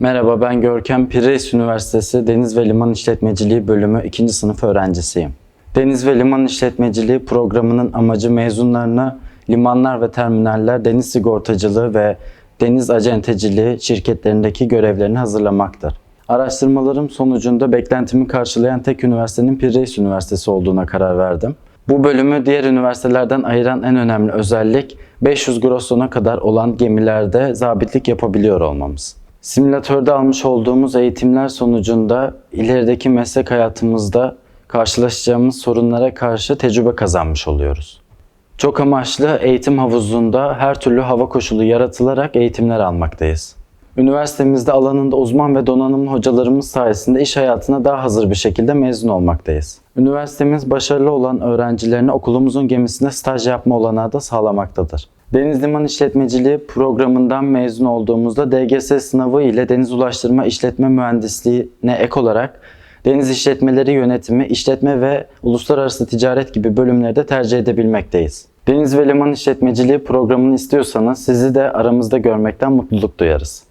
Merhaba ben Görkem Pires Üniversitesi Deniz ve Liman İşletmeciliği bölümü 2. sınıf öğrencisiyim. Deniz ve Liman İşletmeciliği programının amacı mezunlarına limanlar ve terminaller deniz sigortacılığı ve deniz acenteciliği şirketlerindeki görevlerini hazırlamaktır. Araştırmalarım sonucunda beklentimi karşılayan tek üniversitenin Pires Üniversitesi olduğuna karar verdim. Bu bölümü diğer üniversitelerden ayıran en önemli özellik 500 grossona kadar olan gemilerde zabitlik yapabiliyor olmamız. Simülatörde almış olduğumuz eğitimler sonucunda ilerideki meslek hayatımızda karşılaşacağımız sorunlara karşı tecrübe kazanmış oluyoruz. Çok amaçlı eğitim havuzunda her türlü hava koşulu yaratılarak eğitimler almaktayız. Üniversitemizde alanında uzman ve donanımlı hocalarımız sayesinde iş hayatına daha hazır bir şekilde mezun olmaktayız. Üniversitemiz başarılı olan öğrencilerine okulumuzun gemisinde staj yapma olanağı da sağlamaktadır. Deniz Liman İşletmeciliği programından mezun olduğumuzda DGS sınavı ile deniz ulaştırma işletme mühendisliğine ek olarak deniz işletmeleri yönetimi, işletme ve uluslararası ticaret gibi bölümleri de tercih edebilmekteyiz. Deniz ve Liman İşletmeciliği programını istiyorsanız sizi de aramızda görmekten mutluluk duyarız.